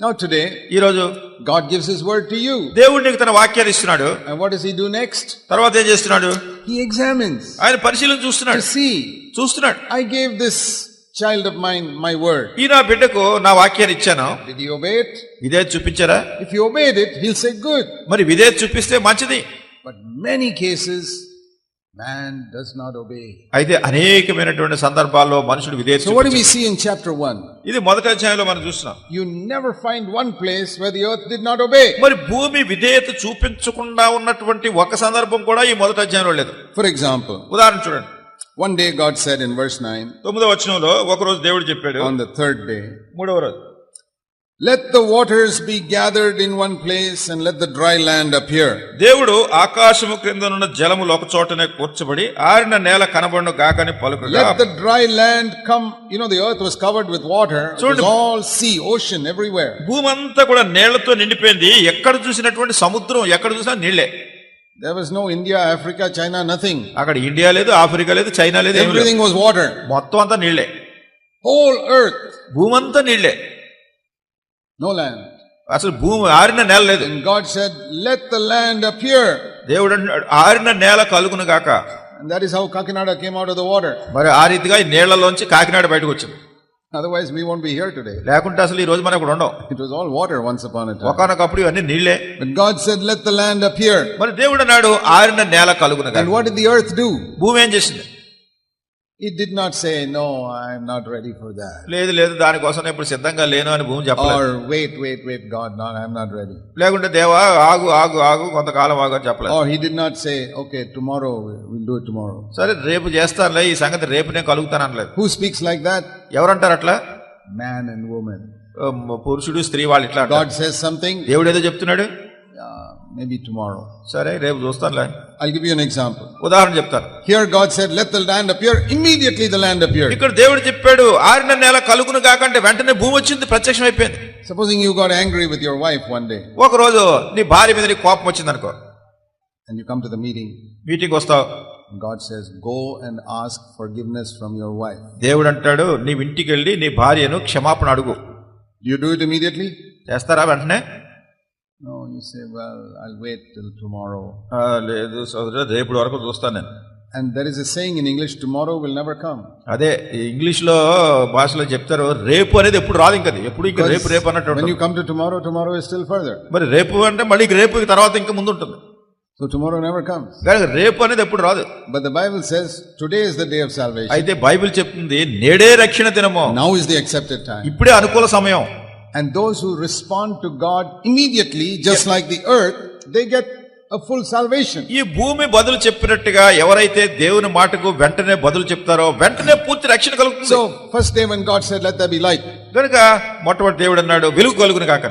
Now today, ఈ రోజు God gives His word to you. దేవుడు నీకు తన వాక్యాన్ని ఇస్తున్నాడు And what does He do next? తర్వాత ఏం చేస్తున్నాడు He examines ఆయన పరిశీలన to చూస్తున్నాడు see. చూస్తున్నాడు I gave this child of mine my word. ఈ నా బిడ్డకు నా వాక్యాన్ని ఇచ్చాను Did he obey it? ఇదే చూపించారా If he obeyed it, he'll say good. మరి ఇదే చూపిస్తే మంచిది But many cases, man does not obey. అయితే అనేకమైనటువంటి సందర్భాల్లో మనుషుడు విధే So what do we see in chapter 1? ఇది మొదటి అధ్యాయంలో మనం చూస్తున్నాం You never find one place where the earth did not obey. మరి భూమి విధేయత చూపించకుండా ఉన్నటువంటి ఒక సందర్భం కూడా ఈ మొదటి అధ్యాయంలో లేదు For example, ఉదాహరణ చూడండి one day God said in verse 9, తొమ్మిదో వచనంలో ఒక రోజు దేవుడు చెప్పాడు on the third day, మూడవ రోజు let the waters be gathered in one place and let the dry land appear దేవుడు ఆకాశము క్రింద ఉన్న జలములు ఒక చోటనే కూర్చబడి ఆరిన నేల కనబడును గాకని పలుకు let the dry land come you know the earth was covered with water it all sea ocean everywhere భూమంతా కూడా నేలతో నిండిపోయింది. ఎక్కడ చూసినటువంటి సముద్రం ఎక్కడ చూసినా నీళ్ళే There was no India, Africa, China, nothing. అక్కడ ఇండియా లేదు ఆఫ్రికా లేదు చైనా లేదు ఎవ్రీథింగ్ వాస్ వాటర్ మొత్తం అంతా నీళ్ళే హోల్ ఎర్త్ భూమంతా నీళ్ళే no land. అసలు భూమి ఆరిన నేల లేదు And God said, Let the land appear. దేవుడు ఆరిన నేల కలుగును గాక And that is how Kakinada came out of the water. మరి ఆ రీతిగా ఈ నీళ్ళలోంచి కాకినాడ బయటకు వచ్చింది Otherwise, we won't be here today. లేకుంటే అసలు ఈ రోజు మనం ఇక్కడ It was all water once upon a time. ఒకనొకప్పుడు ఇవన్నీ నీళ్ళే But God said, Let the land appear. మరి దేవుడు అన్నాడు ఆరిన నేల కలుగును గాక And what did the earth do? భూమి ఏం చేసింది Did not say, No, I am not ready for that. లేదు లేదు దానికోసం ఇప్పుడు సిద్ధంగా లేను అని భూమి చెప్పలేదు Or wait, wait, wait, God, no, I am not ready. లేకుంటే దేవా ఆగు ఆగు ఆగు కొంతకాలం ఆగు అని చెప్పలేదు he did not say, Okay, tomorrow, we'll do it tomorrow. సరే రేపు చేస్తానులే ఈ సంగతి రేపు నేను కలుగుతాను అనలేదు Who speaks like that? ఎవరంటారు అట్లా Man and woman. ఉమ్, పురుషుడు స్త్రీ వాళ్ళు ఇట్లా. God says something, దేవుడు ఏదో చెప్తున్నాడు uh, maybe tomorrow. సరే రేపు చూస్తానులే I'll give you an example. ఉదాహరణ చెప్తాను Here God said, Let the land appear. Immediately the land appeared. ఇక్కడ దేవుడు చెప్పాడు ఆరిన నేల కలుగును కాకంటే వెంటనే భూమి వచ్చింది ప్రత్యక్షం అయిపోయింది Supposing you got angry with your wife one day ఒక రోజు నీ భార్య మీద నీకు కోపం వచ్చింది అనుకో and you come to the meeting, meeting వస్తావు and God says, Go and ask forgiveness from your wife. దేవుడు అంటాడు నీ ఇంటికి వెళ్ళి నీ భార్యను క్షమాపణ అడుగు you do it immediately? చేస్తారా వెంటనే No, you say, Well, I'll wait till tomorrow. "ఆ, లేదు సోదరు రేపు వరకు చూస్తాను నేను And there is a saying in English, tomorrow will never come. అదే ఇంగ్లీష్లో భాషలో చెప్తారు రేపు అనేది ఎప్పుడు రాదు ఇంకా. ఎప్పుడు ఇంకా రేపు రేపు అన్నట్టు when ఉంటుంది. you come to tomorrow, tomorrow is still further. మరి రేపు అంటే మళ్ళీ రేపు తర్వాత ఇంకా ముందు ఉంటుంది So tomorrow never comes. కానీ రేపు అనేది ఎప్పుడు రాదు But the Bible says today is the day of salvation. అయితే బైబిల్ చెప్తుంది నేడే రక్షణ దినము Now is the accepted time. ఇప్పుడే అనుకూల సమయం And those who respond to God immediately, just like the earth, they get a full salvation. ఈ భూమి బదులు చెప్పినట్టుగా ఎవరైతే దేవుని మాటకు వెంటనే బదులు చెప్తారో వెంటనే పూర్తి రక్షణ కలుగుతుంది So, first day when God said, Let there be light, కనుక మొట్టమొదటి దేవుడు అన్నాడు వెలుగు కలుగును కాక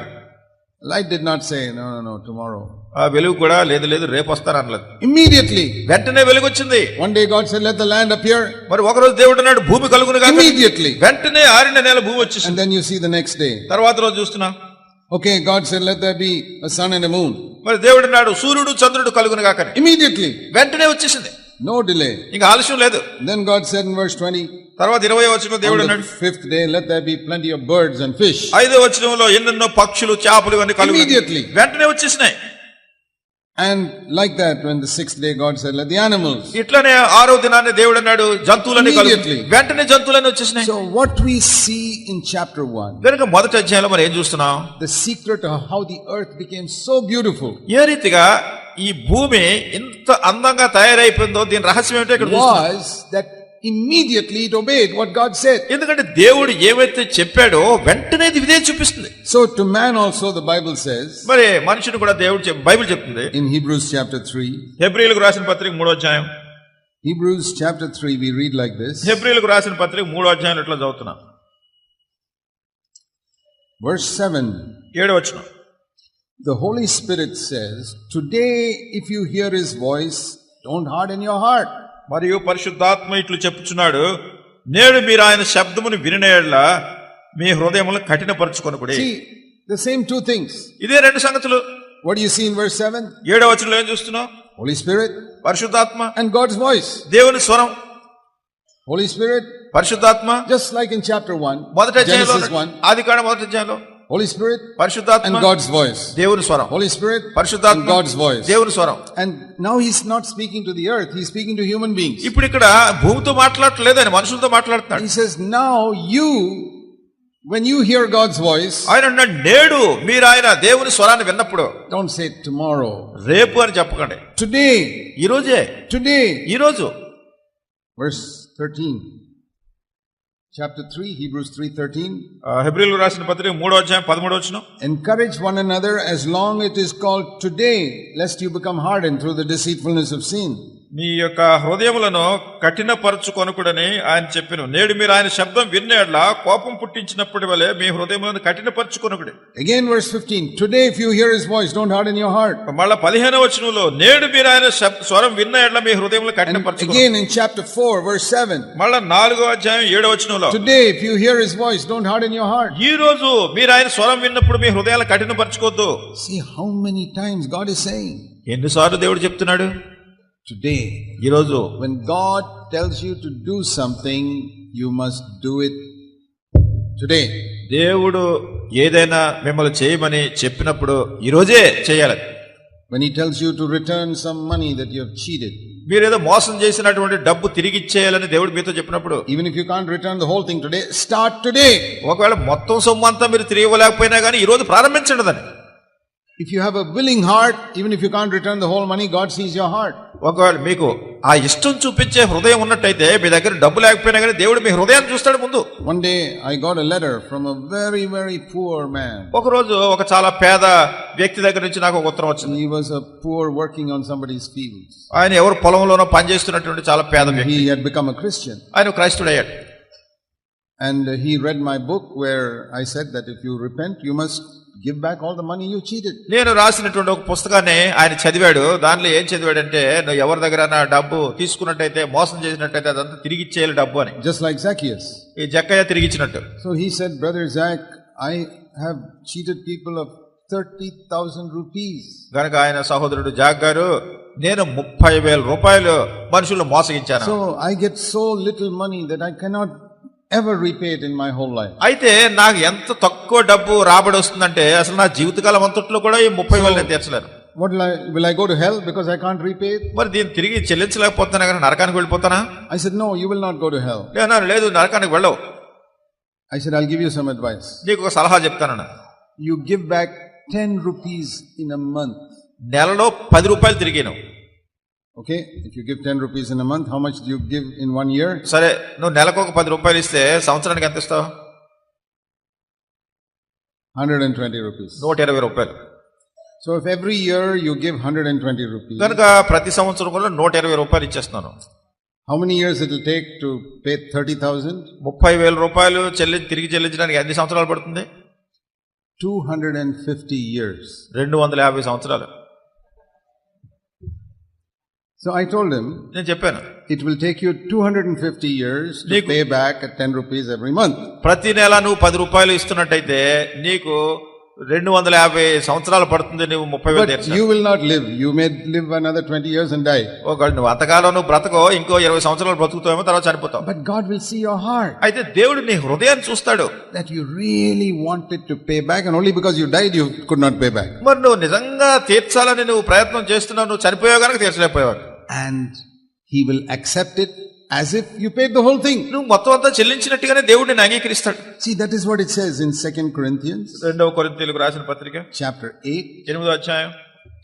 light D not say no no no tomorrow ఆ వెలుగు కూడా లేదు లేదు రేపు వస్తారు అనలేదు ఇమ్మీడియట్లీ వెంటనే వెలుగు వచ్చింది one day God said let the land appear మరి ఒక రోజు దేవుడు అన్నాడు భూమి కలుగును గాక. ఇమ్మీడియట్లీ వెంటనే ఆరిన నెల భూమి వచ్చింది and then you see the next day తర్వాత రోజు చూస్తున్నా. Okay God said let there be a sun and a moon మరి దేవుడు అన్నాడు సూర్యుడు చంద్రుడు కలుగును గాక ఇమ్మీడియట్లీ వెంటనే వచ్చేసింది. No delay. ఇంకా ఆలస్యం లేదు Then God said in verse 20, తర్వాత ఇరవై వచ్చిన దేవుడు On the అన్నాడు fifth day, let there be plenty of birds and fish. ఐదో వచనంలో ఎన్నెన్నో పక్షులు చేపలు ఇవన్నీ కలుగు Immediately. వెంటనే వచ్చేసినాయి And like that, when the sixth day, God said, Let the animals. ఇట్లనే ఆరో దినాన్ని దేవుడు అన్నాడు జంతువులన్నీ కలుగు Immediately. వెంటనే జంతువులన్నీ వచ్చేసినాయి So, what we see in chapter 1, కనుక మొదటి అధ్యాయంలో మనం ఏం చూస్తున్నాం the secret of how the earth became so beautiful ఏ రీతిగా ఈ భూమి ఇంత అందంగా తయారైపోయిందో దీని రహస్యం ఏమిటో ఇక్కడ obeyed what God said. ఎందుకంటే దేవుడు ఏమైతే చెప్పాడో వెంటనే ఇది ఇదే చూపిస్తుంది. So, to man also, the Bible says మరి మనుషుని కూడా దేవుడు బైబిల్ చెప్తుంది. in Hebrews chapter 3, హెబ్రిలకు రాసిన పత్రిక మూడో అధ్యాయం. Hebrews chapter 3, we read like this. హెబ్రిలకు రాసిన పత్రిక మూడో అధ్యాయం ఇట్లా చదువుతున్నాం? Verse 7 ఏడో వచ్చిన The Holy Spirit says, Today, if you hear His voice, don't harden your heart. మరియు పరిశుద్ధాత్మ ఇట్లు చెప్పుచున్నాడు నేడు మీరు ఆయన శబ్దమును వినినేళ్ల మీ హృదయములను కఠినపరచుకొనకుడి See, the same two things. ఇదే రెండు సంగతులు What do you see in verse 7? ఏడో వచనంలో ఏం చూస్తున్నావు Holy Spirit పరిశుద్ధాత్మ and God's voice. దేవుని స్వరం Holy Spirit, పరిశుద్ధాత్మ just like in chapter 1, మొదటి అధ్యాయంలో Genesis 1, ఆది కాండ మొదటి అధ్యాయంలో హోలీ స్పిరిట్ పరిశుద్ధాత్మ అండ్ గాడ్స్ వాయిస్ దేవుని స్వరం. హోలీ స్పిరిట్ పరిశుద్ధాత్మ గాడ్స్ వాయిస్ దేవుని స్వరం. And now he is not speaking to the earth he is speaking to human being ఇప్పుడు ఇక్కడ భూమితో మాట్లాడట్లేదు అని మనుషులతో మాట్లాడుతున్నాడు. He says now you when you hear God's voice ఆయన అన్నాడు నేడు మీరు ఆయన దేవుని స్వరాన్ని విన్నప్పుడు డోంట్ సే టుమారో రేపు అని చెప్పకండి. టుడే ఈ రోజే. టుడే ఈ రోజు. Verse 13 Chapter 3, Hebrews 3:13. హెబ్రిల్ రాసిన పత్రిక మూడో అధ్యాయం పదమూడో వచ్చిన Encourage one another as long it is called today, lest you become hardened through the deceitfulness of sin. మీ యొక్క హృదయములను కఠినపరచుకొనుకుడని ఆయన చెప్పిన నేడు మీరు ఆయన శబ్దం వినేట్లా కోపం పుట్టించినప్పటి వలె మీ హృదయములను కఠినపరచుకొనుకుడి Again, verse 15. Today, if you hear his voice, don't harden your heart. మళ్ళా పదిహేనవ వచనంలో నేడు మీరు ఆయన స్వరం విన్న ఎడ్ల మీ హృదయములను కఠినపరచుకో again in chapter 4, verse 7. మళ్ళా నాలుగో అధ్యాయం ఏడో వచనంలో Today, if you hear his voice, don't harden your heart. ఈ రోజు మీరు ఆయన స్వరం విన్నప్పుడు మీ హృదయాలు కఠినపరచుకోవద్దు See how many times God is saying, ఎన్నిసార్లు దేవుడు చెప్తున్నాడు Today, ఈ రోజు when God tells you to do something, you must do it today. దేవుడు ఏదైనా మిమ్మల్ని చేయమని చెప్పినప్పుడు ఈ రోజే చేయాలి When he tells you to return some money that you have cheated, మీరేదో మోసం చేసినటువంటి డబ్బు తిరిగి ఇచ్చేయాలని దేవుడు మీతో చెప్పినప్పుడు even if you can't return the whole thing today, start today. ఒకవేళ మొత్తం సొమ్ము అంతా మీరు తిరిగి ఇవ్వలేకపోయినా కానీ ఈ రోజు ప్రారంభించండి దాన్ని If you have a willing heart, even if you can't return the whole money, God sees your heart. ఒకవేళ మీకు ఆ ఇష్టం చూపించే హృదయం ఉన్నట్టయితే మీ దగ్గర డబ్బు లేకపోయినా కానీ దేవుడు మీ హృదయాన్ని చూస్తాడు ముందు One day I got a letter from a very, very poor man. ఒకరోజు ఒక చాలా పేద వ్యక్తి దగ్గర నుంచి నాకు ఒక ఉత్తరం వచ్చింది He was a poor working on somebody's fields. ఆయన ఎవరు పొలంలోనో పనిచేస్తున్నటువంటి చాలా పేద వ్యక్తి He had become a Christian. ఆయన క్రైస్తుడు అయ్యాడు And he read my book where I said that if you repent, you must give back all the money you cheated. నేను రాసినటువంటి ఒక పుస్తకాన్ని ఆయన చదివాడు దానిలో ఏం చదివాడంటే నువ్వు ఎవరి దగ్గర నా డబ్బు తీసుకున్నట్టయితే మోసం చేసినట్టయితే అదంతా తిరిగి ఇచ్చేయాలి డబ్బు అని Just like Zacchaeus. ఈ జక్కయ్య తిరిగి ఇచ్చినట్టు So he said, Brother Zach, I have cheated people of 30,000 rupees. గనక ఆయన సహోదరుడు జాగ్ గారు నేను ముప్పై వేల రూపాయలు మనుషులు మోసగించాను So I get so little money that I cannot ever repay it in my whole life. అయితే నాకు ఎంత తక్కువ డబ్బు రాబడి వస్తుందంటే అసలు నా జీవితకాలం అంతట్లో కూడా ఈ ముప్పై వేలు నేను తీర్చలేను What will I, will I go to hell because I can't repay it? మరి దీన్ని తిరిగి చెల్లించలేకపోతున్నా కానీ నరకానికి వెళ్ళిపోతానా I said, No, you will not go to hell. లేదు లేదు నరకానికి వెళ్ళవు I said, I'll give you some advice. నీకు ఒక సలహా చెప్తాను You give back 10 rupees in a month. నెలలో పది రూపాయలు తిరిగాను Okay? If you give 10 rupees in a month, how much do you give in one year? సరే నువ్వు నెలకు ఒక పది రూపాయలు ఇస్తే సంవత్సరానికి ఎంత ఇస్తావు 120 rupees. నూట ఇరవై రూపాయలు So if every year you give 120 rupees, కనుక ప్రతి సంవత్సరం కూడా నూట ఇరవై రూపాయలు ఇచ్చేస్తున్నాను how many years it will take to pay 30,000? ముప్పై వేల రూపాయలు చెల్లి తిరిగి చెల్లించడానికి ఎన్ని సంవత్సరాలు పడుతుంది 250 years. రెండు వందల యాభై సంవత్సరాలు So I told him, నేను చెప్పాను it will take you 250 years to Niku- pay back at 10 rupees every month. ప్రతి నెల నువ్వు పది రూపాయలు ఇస్తున్నట్టయితే నీకు రెండు వందల యాభై సంవత్సరాలు పడుతుంది నువ్వు ముప్పై వేలు you will not live. You may live another 20 years and die. ఒక నువ్వు అంతకాలం నువ్వు బ్రతకో ఇంకో ఇరవై సంవత్సరాలు బ్రతుకుతావేమో తర్వాత చనిపోతావు But God will see your heart. అయితే దేవుడు నీ హృదయాన్ని చూస్తాడు That you really wanted to pay back and only because you died you could not pay back. మరి నువ్వు నిజంగా తీర్చాలని నువ్వు ప్రయత్నం చేస్తున్నావు నువ్వు చనిపోయావు కనుక తీర్చలేకపోయావు And He will accept it as if you paid the whole thing. నువ్వు మొత్తం అంతా చెల్లించినట్టుగానే దేవుడు నిన్ను అంగీకరిస్తాడు See, that is what it says in 2 Corinthians రెండవ కొరింథీయులకు రాసిన పత్రిక chapter 8 ఎనిమిదో అధ్యాయం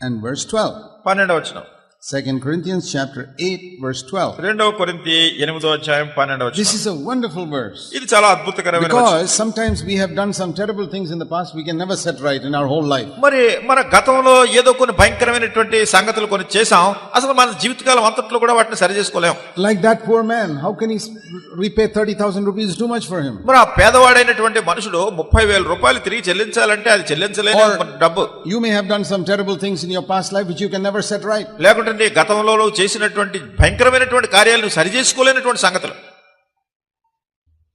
and verse 12. పన్నెండవ వచ్చిన 2 Corinthians chapter 8 verse 12. రెండవ కొరింతి ఎనిమిదో అధ్యాయం పన్నెండవ This వచ్చిన is a wonderful verse. ఇది చాలా అద్భుతకరమైన వచనం. Because sometimes we have done some terrible things in the past we can never set right in our whole life. మరి మన గతంలో ఏదో కొన్ని భయంకరమైనటువంటి సంగతులు కొన్ని చేశాం అసలు మన జీవితకాలం అంతట్లో కూడా వాటిని సరి చేసుకోలేం Like that poor man, how can he s- repay 30,000 rupees? Too much for him. మరి ఆ పేదవాడైనటువంటి మనుషుడు ముప్పై వేల రూపాయలు తిరిగి చెల్లించాలంటే అది చెల్లించలేని Or- డబ్బు You may have done some terrible things in your past life which you can never set right. లేకుంటే నీ గతంలో నువ్వు చేసినటువంటి భయంకరమైనటువంటి కార్యాలు నువ్వు సరి చేసుకోలేనటువంటి సంగతులు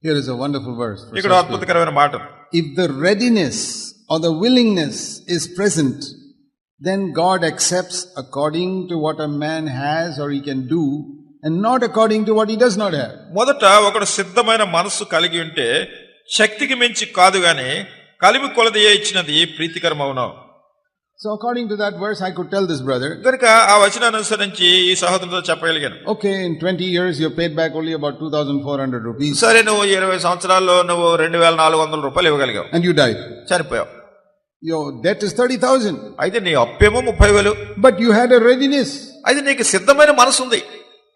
Here is a wonderful verse. for ఇక్కడ such people. అద్భుతకరమైన మాట If the readiness or the willingness is present, then God accepts according to what a man has or he can do and not according to what he does not have. మొదట ఒకడు సిద్ధమైన మనస్సు కలిగి ఉంటే శక్తికి మించి కాదు గాని కలిమి కొలది ఇచ్చినది ప్రీతికరమవును So according to that verse, I could tell this brother, కనుక ఆ వచనాన్ని అనుసరించి ఈ సహోదరుతో చెప్పగలిగాను okay, in 20 years you paid back only about 2,400 rupees సరే నువ్వు ఇరవై సంవత్సరాల్లో నువ్వు రెండు వేల నాలుగు వందల రూపాయలు ఇవ్వగలిగావు and you died. చనిపోయావు Your debt is 30,000. అయితే నీ అప్పేమో ముప్పై వేలు But you had a readiness అయితే నీకు సిద్ధమైన మనసు ఉంది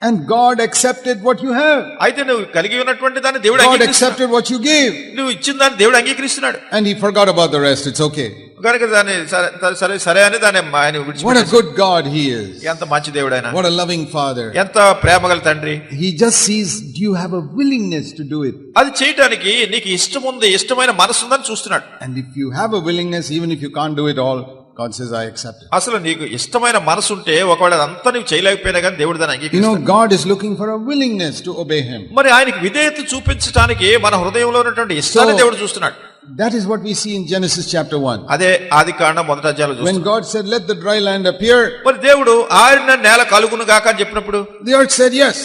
and God accepted what you have. అయితే నువ్వు కలిగి ఉన్నటువంటి దాన్ని దేవుడు God అంగీకరిస్తున్నాడు accepted what you gave నువ్వు ఇచ్చిన దాన్ని దేవుడు అంగీకరిస్తున్నాడు and He forgot about the rest. It's okay. కనుక దాన్ని సరే సరే సరే అని దాన్ని ఆయన What a విడిచిపెట్టేశాడు. good God He is. ఎంత మంచి దేవుడు ఆయన What a loving Father. ఎంత ప్రేమగల తండ్రి He just sees, do you have a willingness to do it? అది చేయటానికి నీకు ఇష్టం ఉంది ఇష్టమైన మనసు ఉందని చూస్తున్నాడు And if you have a willingness, even if you can't do it all, God says, I accept it. అసలు నీకు ఇష్టమైన మనసు ఉంటే ఒకవేళ అదంతా నువ్వు చేయలేకపోయినా కానీ దేవుడు దాన్ని You know, అంగీకరిస్తాడు God is looking for a willingness to obey Him. మరి ఆయనకి విధేయత చూపించడానికి మన హృదయంలో ఉన్నటువంటి ఇష్టాన్ని So- దేవుడు చూస్తున్నాడు That is what we see in Genesis chapter 1. అదే ఆది కాండం మొదటి అధ్యాయంలో When చూస్తున్నాం God said, Let the dry land appear, మరి దేవుడు ఆరిన నేల కలుగును గాక అని చెప్పినప్పుడు the earth said, Yes.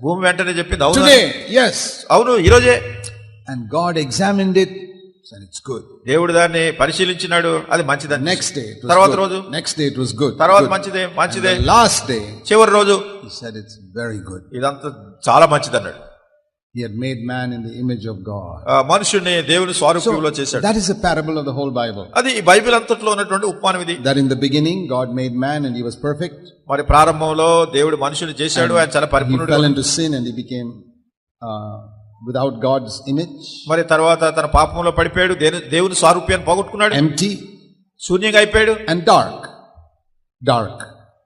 భూమి వెంటనే చెప్పింది అవును Today, yes. అవును ఈ రోజే And God examined it. దేవుడు దాన్ని పరిశీలించినాడు అది మంచిదని Next day, it was తర్వాత good. రోజు Next day, it was good. తర్వాత Good. మంచిదే And మంచిదే the last day, చివరి రోజు He said, It's very good. ఇదంతా చాలా మంచిది అన్నాడు He had made man in the image of God. ఆ మనుషుడిని దేవుని స్వరూపంలో So, చేశాడు that is a parable of the whole Bible. అది ఈ బైబిల్ అంతట్లో ఉన్నటువంటి ఉపమానం ఇది That in the beginning, God made man and he was perfect. మరి ప్రారంభంలో దేవుడు మనుషుని చేశాడు ఆయన చాలా He పరిపూర్ణుడు fell into sin and he became uh, without God's image, మరి తర్వాత తన పాపంలో పడిపోయాడు దేని- దేవుని స్వారూప్యాన్ని పోగొట్టుకున్నాడు empty శూన్యంగా అయిపోయాడు and dark. Dark.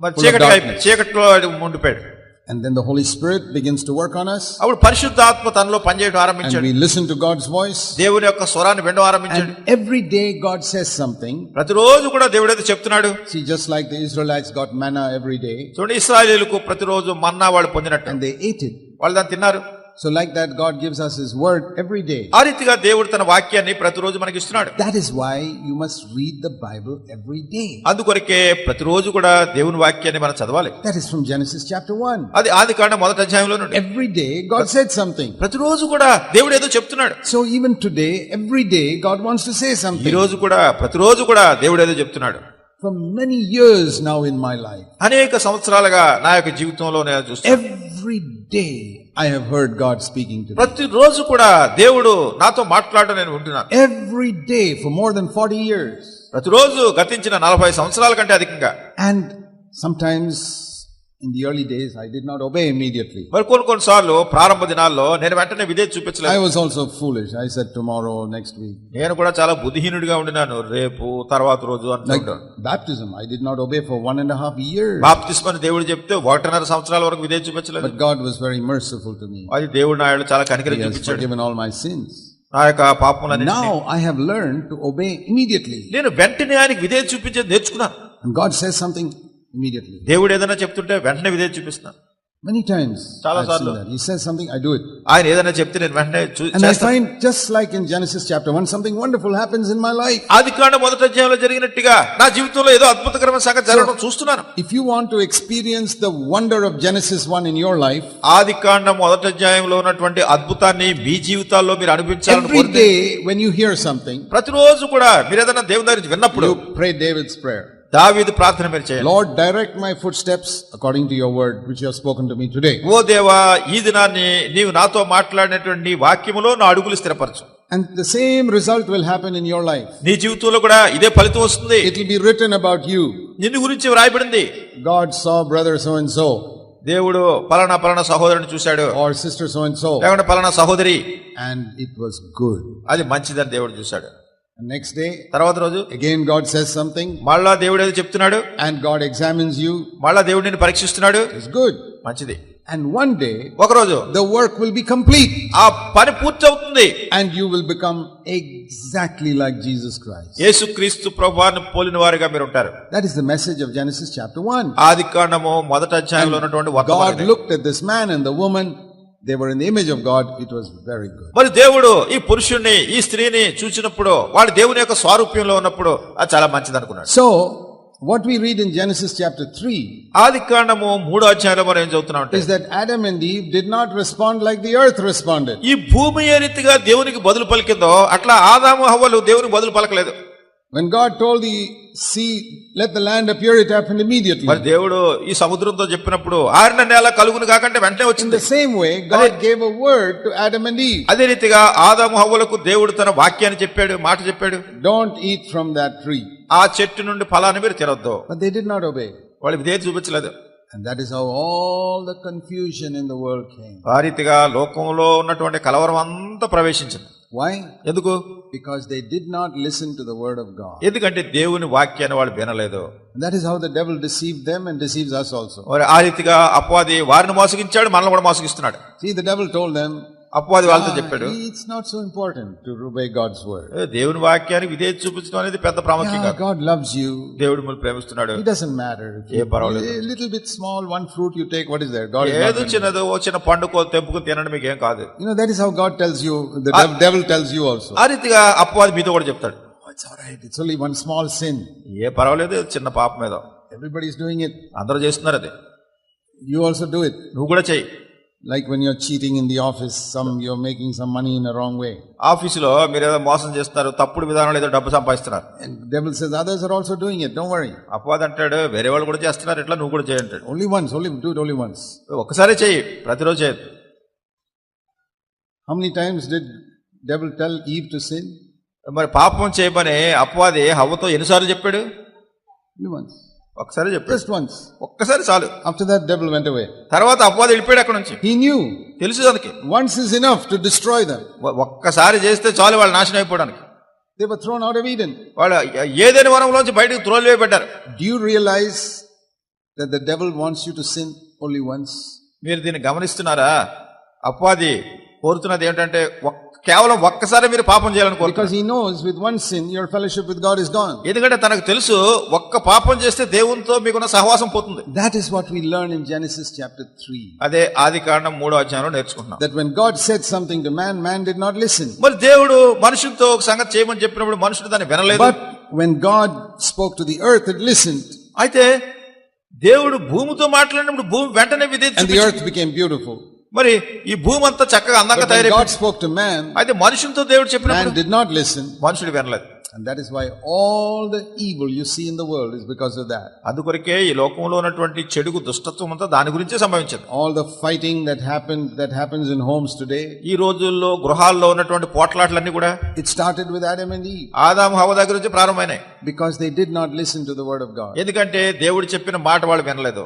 మరి darkness. చీకట్లో ఉండిపోయాడు And then the Holy Spirit begins to work on us అప్పుడు పరిశుద్ధాత్మ తనలో పనిచేయడం and ఆరంభించాడు we listen to God's voice. దేవుని యొక్క స్వరాన్ని వినడం ఆరంభించాడు And every day God says something. ప్రతిరోజు కూడా దేవుడు ఏదో చెప్తున్నాడు See, just like the Israelites got manna every day చూడండి ఇస్రాయేలీలకు ప్రతిరోజు మన్నా వాళ్ళు పొందినట్టు and they ate it. వాళ్ళు దాన్ని తిన్నారు so like that God gives us his word every day ఆ రీతిగా దేవుడు తన వాక్యాన్ని ప్రతి రోజు మనకి ఇస్తున్నాడు that is why you must read the Bible every day అందుకొరకే ప్రతిరోజు కూడా దేవుని వాక్యాన్ని మనం చదవాలి. That is from Genesis chapter 1 అది ఆదికాండ మొదటి అధ్యాయంలో ఉంది every day God said something ప్రతిరోజు కూడా దేవుడు ఏదో చెప్తున్నాడు. So even today every day God wants to say something ఈ రోజు కూడా ప్రతిరోజు కూడా దేవుడు ఏదో చెప్తున్నాడు. For many years now in my life అనేక సంవత్సరాలుగా నా యొక్క జీవితంలో నేను చూస్తున్నాను. Every day I have heard God speaking to ప్రతి రోజు కూడా దేవుడు నాతో మాట్లాడటం నేను వింటున్నాను every day for more than forty years ప్రతి రోజు గతించిన నలభై సంవత్సరాల కంటే అధికంగా. And sometimes in the early days, I did not obey immediately. మరి కొన్ని కొన్నిసార్లు ప్రారంభ దినాల్లో నేను వెంటనే విధేయత I చూపించలేదు was also foolish. I said tomorrow, next week. నేను కూడా చాలా బుద్ధిహీనుడిగా ఉండినాను రేపు తర్వాత రోజు అనుకుంటాను baptism, I did not obey for one and a half years. బాప్తిస్మని దేవుడు చెప్తే ఒకటిన్నర సంవత్సరాల వరకు విధేయత చూపించలేదు But God was very merciful to me. అది దేవుడు నా చాలా కనికరం చూపించాడు forgiven all my sins. నా యొక్క పాపములన్నీ Now I have learned to obey immediately. నేను వెంటనే ఆయనకి విధేయత చూపించేది నేర్చుకున్నాను God says something immediately. దేవుడు ఏదైనా చెప్తుంటే వెంటనే విధేయత చూపిస్తున్నాను Many times చాలా సార్లు. He says something, I do it. ఆయన ఏదైనా చెప్తే నేను వెంటనే చూ- And I చేస్తాను find just like in Genesis chapter 1, something wonderful happens in my life. ఆది కాండ మొదటి అధ్యాయంలో జరిగినట్టుగా నా జీవితంలో ఏదో అద్భుతకరమైన సంగతి జరగడం చూస్తున్నాను If you want to experience the wonder of Genesis 1 in your life, ఆది కాండ మొదటి అధ్యాయంలో ఉన్నటువంటి అద్భుతాన్ని మీ జీవితాల్లో మీరు అనిపించాలని every కోరితే day when you hear something, ప్రతిరోజు కూడా మీరు ఏదైనా దేవుని దగ్గర నుంచి విన్నప్పుడు you pray David's prayer. దావీదు ప్రార్థన మీరు Lord, direct my footsteps according to your word, which you have spoken to me today. ఓ దేవా ఈ దినాన్ని నీవు నాతో మాట్లాడినటువంటి నీ వాక్యములో నా అడుగులు స్థిరపరచు And the same result will happen in your life. నీ జీవితంలో కూడా ఇదే ఫలితం వస్తుంది It will be written about you. నిన్ను గురించి వ్రాయబడింది God saw brother so and so, దేవుడు పలానా పలానా సహోదరుని చూశాడు or sister so and so, లేకుంటే పలానా సహోదరి and it was good. అది మంచిదని దేవుడు చూశాడు Next day, తర్వాత రోజు again God says something, మళ్ళా దేవుడు ఏదో చెప్తున్నాడు and God examines you. మళ్ళా దేవుడు నిన్ను పరీక్షిస్తున్నాడు It's good. మంచిది And one day, ఒకరోజు the work will be complete, ఆ పని పూర్తి అవుతుంది and you will become exactly like Jesus Christ. యేసుక్రీస్తు ప్రభువాన్ని పోలిన వారిగా మీరు ఉంటారు That is the message of Genesis chapter 1. ఆది కాండము మొదటి అధ్యాయంలో ఉన్నటువంటి God వర్తమానం ఇది. looked at this man and the woman, they were in the image of God. It was very good. మరి దేవుడు ఈ పురుషుణ్ణి ఈ స్త్రీని చూసినప్పుడు వాడు దేవుని యొక్క స్వారూప్యంలో ఉన్నప్పుడు అది చాలా మంచిది అనుకున్నాడు So, What we read in Genesis chapter 3 ఆది కాండము మూడో అధ్యాయంలో మనం ఏం చదువుతున్నాం అంటే is that Adam and Eve did not respond like the earth responded. ఈ భూమి ఏ రీతిగా దేవునికి బదులు పలికిందో అట్లా ఆదాము హవ్వలు దేవునికి బదులు పలకలేదు When God told the sea, let the land appear, it happened immediately. మరి దేవుడు ఈ సముద్రంతో చెప్పినప్పుడు ఆరిన నేల కలుగును కాకంటే వెంటనే In వచ్చింది the same way, God gave a word to Adam and Eve. అదే రీతిగా ఆదాము హవ్వలకు దేవుడు తన వాక్యాన్ని చెప్పాడు మాట చెప్పాడు Don't eat from that tree. ఆ చెట్టు నుండి ఫలాన్ని మీరు తినొద్దు But they did not obey. వాళ్ళు ఇదే చూపించలేదు And that is how all the confusion in the world came. ఆ రీతిగా లోకంలో ఉన్నటువంటి కలవరం అంతా ప్రవేశించింది వై ఎందుకు? Because they did not listen to the word of God ఎందుకంటే దేవుని వాక్యాన్ని వాళ్ళు వినలేదు. That is how the devil receive them and receives us also ఆ రీతిగా అపవాది వారిని మోసగించాడు మనల్ని కూడా మోసగిస్తున్నాడు. See the devil told them అపవాది వాళ్ళతో చెప్పాడు. It's not so important to obey God's word దేవుని వాక్యాన్ని విధేయత చూపించడం అనేది పెద్ద ప్రాముఖ్యం కాదు. గాడ్ లవ్స్ యు దేవుడు మిమ్మల్ని ప్రేమిస్తున్నాడు. ఇట్ డజంట్ మ్యాటర్ ఏ పరవాలేదు. Little bit small one fruit you take what is that God ఏదో చిన్నది ఓ చిన్న పండు కో తెంపుకొని తినడం మీకు ఏం కాదు you know that is how God tells you the devil tells you also ఆ రీతిగా అపవాది మీతో కూడా చెప్తాడు. It's alright it's only one small sin ఏ పరవాలేదు చిన్న పాపం ఏదో. ఎవ్రీబడీ ఇస్ డూయింగ్ ఇట్ అందరూ చేస్తున్నారు అది. యు ఆల్సో డు ఇట్ నువ్వు కూడా చేయి Like when you're cheating in the office, some you're making some money in a wrong way. ఆఫీసులో మీరు ఏదో మోసం చేస్తారు తప్పుడు విధానంలో ఏదో డబ్బు సంపాదిస్తున్నారు devil says others are also doing it. Don't worry. అపవాది అంటాడు వేరే వాళ్ళు కూడా చేస్తున్నారు ఇట్లా నువ్వు కూడా చేయంటాడు Only once. Only do it only once. ఒక్కసారి చెయ్యి ప్రతిరోజు చేయదు How many times did devil tell Eve to sin? మరి పాపం చేయమని అపవాది హవ్వతో ఎన్నిసార్లు చెప్పాడు Only once. ఒక్కసారి చెప్పాడు Just once. ఒక్కసారి చాలు After that, devil went away. తర్వాత అపవాది వెళ్ళిపోయాడు అక్కడ నుంచి He knew తెలుసు దానికి is enough to destroy them. ఒ- ఒక్కసారి చేస్తే చాలు వాళ్ళు నాశనం అయిపోవడానికి They were thrown out of Eden. వాళ్ళు ఏదైనా వనంలోంచి బయటకు త్రోలివేయబడ్డారు Do you realize that the devil wants you to sin only once? మీరు దీన్ని గమనిస్తున్నారా అపవాది కోరుతున్నది ఏంటంటే ఒక్- కేవలం ఒక్కసారి మీరు పాపం చేయాలనుకోవాలి ఎందుకంటే తనకు తెలుసు ఒక్క పాపం చేస్తే దేవునితో మీకున్న సహవాసం పోతుంది. That is what we learn in Genesis chapter three అదే ఆది కారణం మూడో అధ్యాయంలో నేర్చుకున్నాం that when God set something to man man did not listen మరి దేవుడు మనుషులతో ఒక సంగతి చేయమని చెప్పినప్పుడు మనుషుడు దాన్ని వినలేదు. But when God spoke to the earth it listen అయితే దేవుడు భూమితో మాట్లాడినప్పుడు భూమి వెంటనే విధించింది ది ఎర్త్ బికేమ్ బ్యూటిఫుల్ మరి ఈ భూమి అంతా చక్కగా అందంగా God spoke to man, అయితే మనుషులతో దేవుడు చెప్పినప్పుడు did not listen. మనుషులు వినలేదు And that is why all the evil you see in the world is because of that. అందుకొరకే ఈ లోకంలో ఉన్నటువంటి చెడుగు దుష్టత్వం అంతా దాని గురించే సంభవించింది All the fighting that happened, that happens in homes today, ఈ రోజుల్లో గృహాల్లో ఉన్నటువంటి పోట్లాట్లన్నీ కూడా it started with Adam and Eve ఆదాము హవ దగ్గర నుంచి ప్రారంభమైనాయి because they did not listen to the word of God. ఎందుకంటే దేవుడు చెప్పిన మాట వాళ్ళు వినలేదు